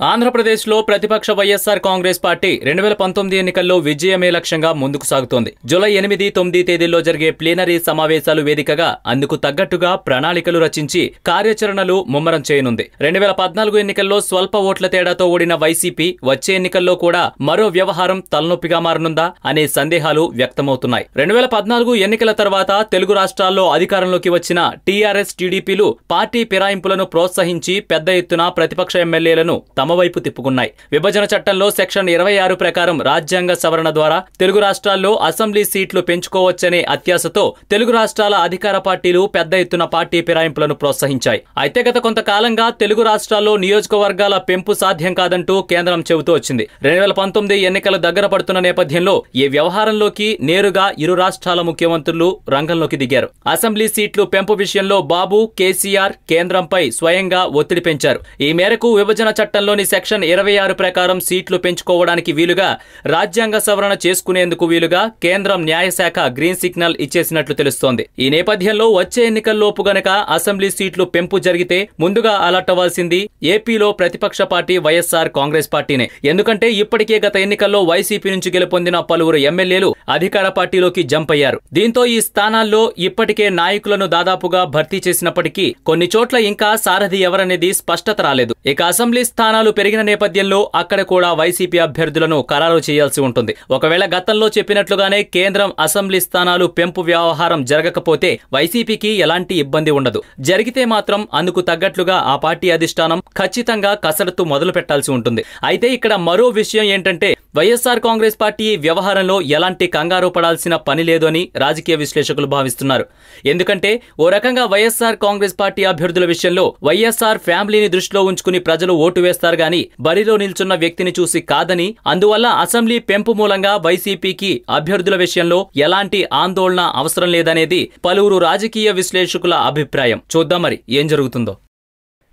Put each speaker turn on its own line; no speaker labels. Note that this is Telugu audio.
ఆంధ్రప్రదేశ్లో ప్రతిపక్ష వైఎస్సార్ కాంగ్రెస్ పార్టీ రెండు వేల పంతొమ్మిది ఎన్నికల్లో విజయమే లక్ష్యంగా ముందుకు సాగుతోంది. జూలై ఎనిమిది తొమ్మిది తేదీల్లో జరిగే ప్లీనరీ సమావేశాలు వేదికగా అందుకు తగ్గట్టుగా ప్రణాళికలు రచించి కార్యాచరణలు ముమ్మరం చేయనుంది. రెండు వేల పద్నాలుగు ఎన్నికల్లో స్వల్ప ఓట్ల తేడాతో ఓడిన వైసీపీ వచ్చే ఎన్నికల్లో కూడా మరో వ్యవహారం తలనొప్పిగా మారనుందా అనే సందేహాలు వ్యక్తమవుతున్నాయి. రెండు వేల పద్నాలుగు ఎన్నికల తర్వాత తెలుగు రాష్ట్రాల్లో అధికారంలోకి వచ్చిన టీఆర్ఎస్ టీడీపీలు పార్టీ ఫిరాయింపులను ప్రోత్సహించి పెద్ద ఎత్తున ప్రతిపక్ష ఎమ్మెల్యేలను తమవైపు తిప్పుకున్నాయి. విభజన చట్టంలో సెక్షన్ ఇరవై ఆరు ప్రకారం రాజ్యాంగ సవరణ ద్వారా తెలుగు రాష్ట్రాల్లో అసెంబ్లీ సీట్లు పెంచుకోవచ్చనే అత్యాశతో తెలుగు రాష్ట్రాల అధికార పార్టీలు పెద్ద ఎత్తున పార్టీ ఫిరాయింపులను ప్రోత్సహించాయి. అయితే గత కొంతకాలంగా తెలుగు రాష్ట్రాల్లో నియోజకవర్గాల పెంపు సాధ్యం కాదంటూ కేంద్రం చెబుతూ వచ్చింది. రెండు వేల పంతొమ్మిది ఎన్నికలు దగ్గర పడుతున్న నేపథ్యంలో ఈ వ్యవహారంలోకి నేరుగా ఇరు రాష్ట్రాల ముఖ్యమంత్రులు రంగంలోకి దిగారు. అసెంబ్లీ సీట్లు పెంపు విషయంలో బాబు కేసీఆర్ కేంద్రంపై స్వయంగా ఒత్తిడి పెంచారు. ఈ మేరకు విభజన చట్టంలో చట్టంలోని సెక్షన్ ఇరవై ఆరు ప్రకారం సీట్లు పెంచుకోవడానికి వీలుగా రాజ్యాంగ సవరణ చేసుకునేందుకు వీలుగా కేంద్రం న్యాయశాఖ గ్రీన్ సిగ్నల్ ఇచ్చేసినట్లు తెలుస్తోంది. ఈ నేపథ్యంలో వచ్చే ఎన్నికల్లోపు గనక అసెంబ్లీ సీట్లు పెంపు జరిగితే ముందుగా అలర్ట్ అవ్వాల్సింది ఏపీలో ప్రతిపక్ష పార్టీ వైఎస్ఆర్ కాంగ్రెస్ పార్టీనే. ఎందుకంటే ఇప్పటికే గత ఎన్నికల్లో వైసీపీ నుంచి గెలుపొందిన పలువురు ఎమ్మెల్యేలు అధికార పార్టీలోకి జంప్ అయ్యారు. దీంతో ఈ స్థానాల్లో ఇప్పటికే నాయకులను దాదాపుగా భర్తీ చేసినప్పటికీ కొన్ని చోట్ల ఇంకా సారథి ఎవరనేది స్పష్టత రాలేదు. ఇక అసెంబ్లీ స్థానాలు పెరిగిన నేపథ్యంలో అక్కడ కూడా వైసీపీ అభ్యర్థులను ఖరారు చేయాల్సి ఉంటుంది. ఒకవేళ గతంలో చెప్పినట్లుగానే కేంద్రం అసెంబ్లీ స్థానాలు పెంపు వ్యవహారం జరగకపోతే వైసీపీకి ఎలాంటి ఇబ్బంది ఉండదు. జరిగితే మాత్రం అందుకు తగ్గట్లుగా ఆ పార్టీ అధిష్టానం ఖచ్చితంగా కసరత్తు మొదలు పెట్టాల్సి ఉంటుంది. అయితే ఇక్కడ మరో విషయం ఏంటంటే వైఎస్ఆర్ కాంగ్రెస్ పార్టీ వ్యవహారంలో ఎలాంటి కంగారు పడాల్సిన పని లేదు అని రాజకీయ విశ్లేషకులు భావిస్తున్నారు. ఎందుకంటే ఓ రకంగా వైఎస్ఆర్ కాంగ్రెస్ పార్టీ అభ్యర్థుల విషయంలో వైఎస్ఆర్ ఫ్యామిలీని దృష్టిలో ఉంచుకుని ప్రజలు ఓటు వేస్తారు గాని బరిలో నిల్చున్న వ్యక్తిని చూసి కాదని అందువల్ల అసెంబ్లీ పెంపు మూలంగా వైసీపీకి అభ్యర్థుల విషయంలో ఎలాంటి ఆందోళన అవసరం లేదనేది పలువురు రాజకీయ విశ్లేషకుల అభిప్రాయం. చూద్దాం మరి ఏం జరుగుతుందో.